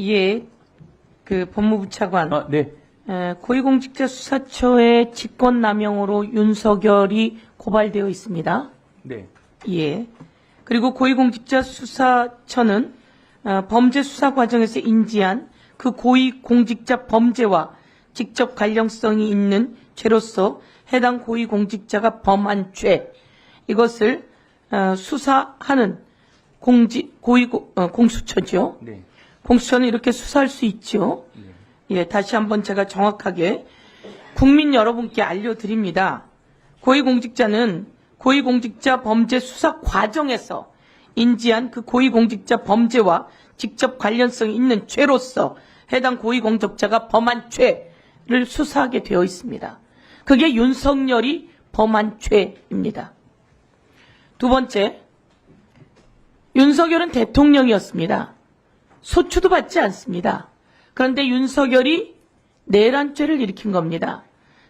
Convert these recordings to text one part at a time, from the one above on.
예, 그 법무부 차관 아, 네. 에, 고위공직자 수사처의 직권남용으로 윤석열이 고발되어 있습니다. 네. 예. 그리고 고위공직자 수사처는 어, 범죄 수사 과정에서 인지한 그 고위공직자 범죄와 직접 관련성이 있는 죄로서 해당 고위공직자가 범한 죄 이것을 어, 수사하는 공지 고위 어, 공수처죠. 네. 공수처는 이렇게 수사할 수 있죠. 예, 다시 한번 제가 정확하게 국민 여러분께 알려드립니다. 고위공직자는 고위공직자 범죄 수사 과정에서 인지한 그 고위공직자 범죄와 직접 관련성이 있는 죄로서 해당 고위공직자가 범한 죄를 수사하게 되어 있습니다. 그게 윤석열이 범한 죄입니다. 두 번째, 윤석열은 대통령이었습니다. 소추도 받지 않습니다. 그런데 윤석열이 내란죄를 일으킨 겁니다.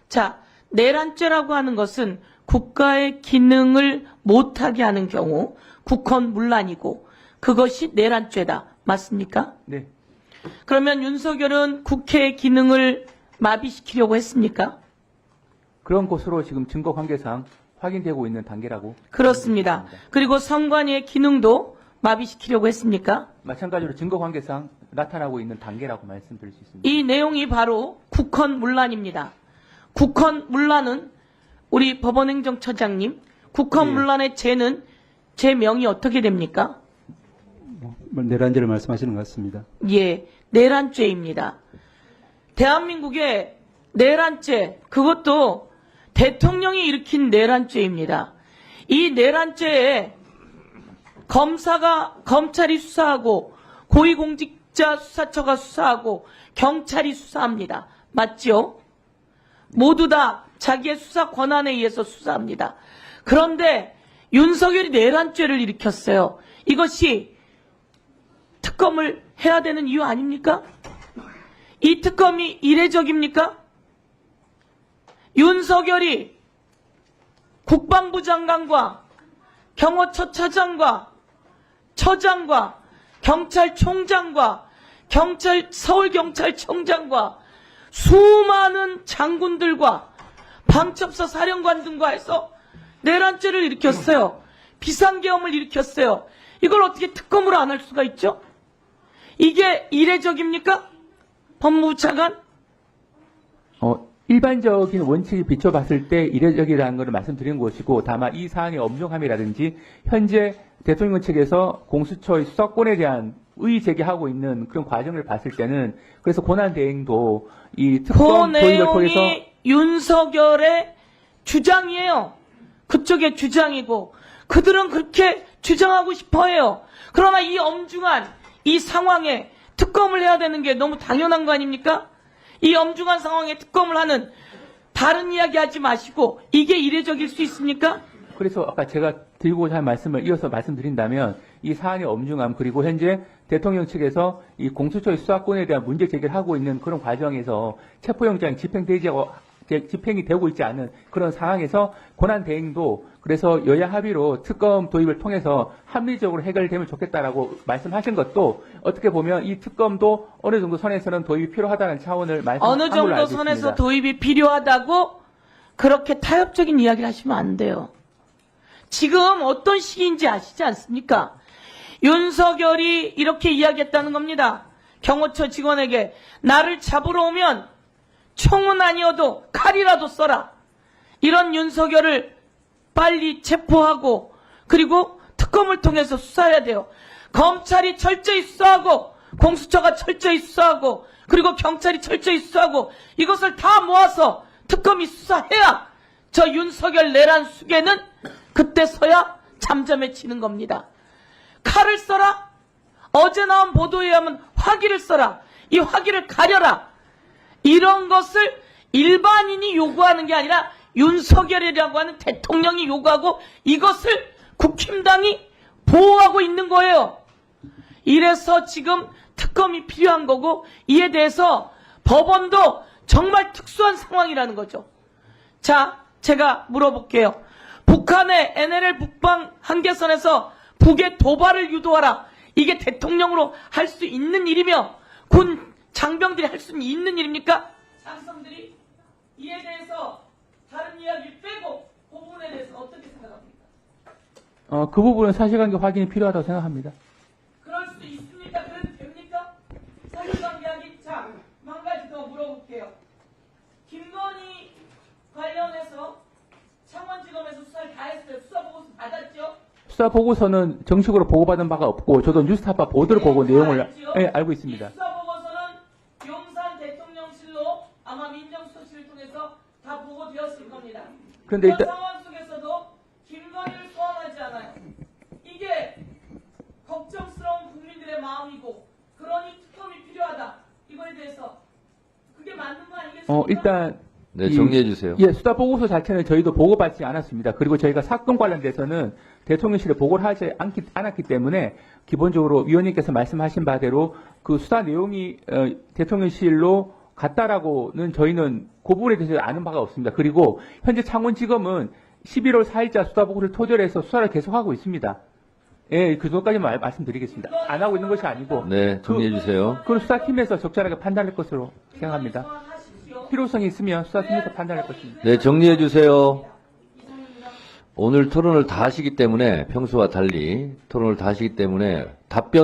자, 내란죄라고 하는 것은 국가의 기능을 못하게 하는 경우 국헌 문란이고 그것이 내란죄다. 맞습니까? 네. 그러면 윤석열은 국회의 기능을 마비시키려고 했습니까? 그런 것으로 지금 증거 관계상 확인되고 있는 단계라고. 그렇습니다. 그리고 선관위의 기능도 마비시키려고 했습니까? 마찬가지로 증거 관계상 나타나고 있는 단계라고 말씀드릴 수 있습니다. 이 내용이 바로 국헌 문란입니다. 국헌 문란은 우리 법원행정처장님, 국헌 예. 문란의 죄는 제 명이 어떻게 됩니까? 뭐 내란죄를 말씀하시는 것 같습니다. 예, 내란죄입니다. 대한민국의 내란죄, 그것도 대통령이 일으킨 내란죄입니다. 이 내란죄에 검사가, 검찰이 수사하고, 고위공직자 수사처가 수사하고, 경찰이 수사합니다. 맞죠? 모두 다 자기의 수사 권한에 의해서 수사합니다. 그런데 윤석열이 내란죄를 일으켰어요. 이것이 특검을 해야 되는 이유 아닙니까? 이 특검이 이례적입니까? 윤석열이 국방부 장관과 경호처 차장과 처장과 경찰총장과 경찰 서울경찰청장과 수많은 장군들과 방첩사 사령관 등과 해서 내란죄를 일으켰어요. 비상계엄을 일으켰어요. 이걸 어떻게 특검으로 안 할 수가 있죠? 이게 이례적입니까? 법무부 차관? 어, 일반적인 원칙에 비춰봤을 때 이례적이라는 것을 말씀드린 것이고 다만 이 사안의 엄중함이라든지 현재 대통령 측에서 공수처의 수사권에 대한 의의 제기하고 있는 그런 과정을 봤을 때는 그래서 고난 대행도 이그 특검 통해서 내용이 윤석열의 주장이에요. 그쪽의 주장이고 그들은 그렇게 주장하고 싶어해요. 그러나 이 엄중한 이 상황에 특검을 해야 되는 게 너무 당연한 거 아닙니까? 이 엄중한 상황에 특검을 하는 다른 이야기 하지 마시고 이게 이례적일 수 있습니까? 그래서 아까 제가 드리고자 한 말씀을 이어서 말씀드린다면 이 사안의 엄중함 그리고 현재 대통령 측에서 이 공수처의 수사권에 대한 문제 제기를 하고 있는 그런 과정에서 체포영장이 집행되지 제- 집행이 되고 있지 않은 그런 상황에서 권한 대행도 그래서 여야 합의로 특검 도입을 통해서 합리적으로 해결되면 좋겠다라고 말씀하신 것도 어떻게 보면 이 특검도 어느 정도 선에서는 도입이 필요하다는 차원을 말씀한 어느 정도 선에서. 도입이 필요하다고 그렇게 타협적인 이야기를 하시면 안 돼요. 지금 어떤 시기인지 아시지 않습니까? 윤석열이 이렇게 이야기했다는 겁니다. 경호처 직원에게 나를 잡으러 오면 총은 아니어도 칼이라도 써라. 이런 윤석열을 빨리 체포하고 그리고 특검을 통해서 수사해야 돼요. 검찰이 철저히 수사하고 공수처가 철저히 수사하고 그리고 경찰이 철저히 수사하고 이것을 다 모아서 특검이 수사해야 저 윤석열 내란 수계는 그때 서야 잠잠해지는 겁니다. 칼을 써라? 어제 나온 보도에 의하면 화기를 써라. 이 화기를 가려라. 이런 것을 일반인이 요구하는 게 아니라 윤석열이라고 하는 대통령이 요구하고 이것을 국힘당이 보호하고 있는 거예요. 이래서 지금 특검이 필요한 거고 이에 대해서 법원도 정말 특수한 상황이라는 거죠. 자, 제가 물어볼게요. 북한의 NLL 북방 한계선에서 북의 도발을 유도하라. 이게 대통령으로 할 수 있는 일이며 본 장병들이 할 수 있는 일입니까? 장성들이 이에 대해서 다른 이야기 빼고 그 부분에 대해서 어떻게 생각합니까? 어, 그 부분은 사실관계 확인이 필요하다고 생각합니다. 그럴 수 있습니까? 그래도 됩니까? 사실관계 확인 자, 한 가지 더 물어볼게요. 김건희 관련해서 창원지검에서 수사를 다 했어요. 수사 보고서 받았죠? 수사 보고서는 정식으로 보고받은 바가 없고 저도 뉴스타파 보도를 보고 네, 내용을 알죠? 예, 알고 있습니다. 이 수사 보고서는 용산 대통령실로 아마 민정수석실을 통해서 다 보고되었을 겁니다. 그런 일단 상황 속에서도 김건희를 소환하지 않아요. 이게 걱정스러운 국민들의 마음이고 그러니 특검이 필요하다. 이거에 대해서 그게 맞는 거 아니겠습니까? 어, 일단 네, 이- 정리해 주세요. 예, 수사 보고서 자체는 저희도 보고받지 않았습니다. 그리고 저희가 사건 관련돼서는 대통령실에 보고를 하지 않기, 않았기 때문에 기본적으로 위원님께서 말씀하신 바대로 그 수사 내용이 어, 대통령실로 갔다라고는 저희는 그 부분에 대해서 아는 바가 없습니다. 그리고 현재 창원지검은 11월 4일자 수사 보고를 토대로 해서 수사를 계속하고 있습니다. 예, 그 정도까지만 말- 말씀드리겠습니다. 안 하고 있는 것이 아니고 네, 정리해 주세요. 그건 수사팀에서 적절하게 판단할 것으로 생각합니다. 필요성이 있으면 수사팀에서 판단할 것입니다. 네, 정리해 주세요. 오늘 토론을 다 하시기 때문에 평소와 달리 토론을 다 하시기 때문에 답변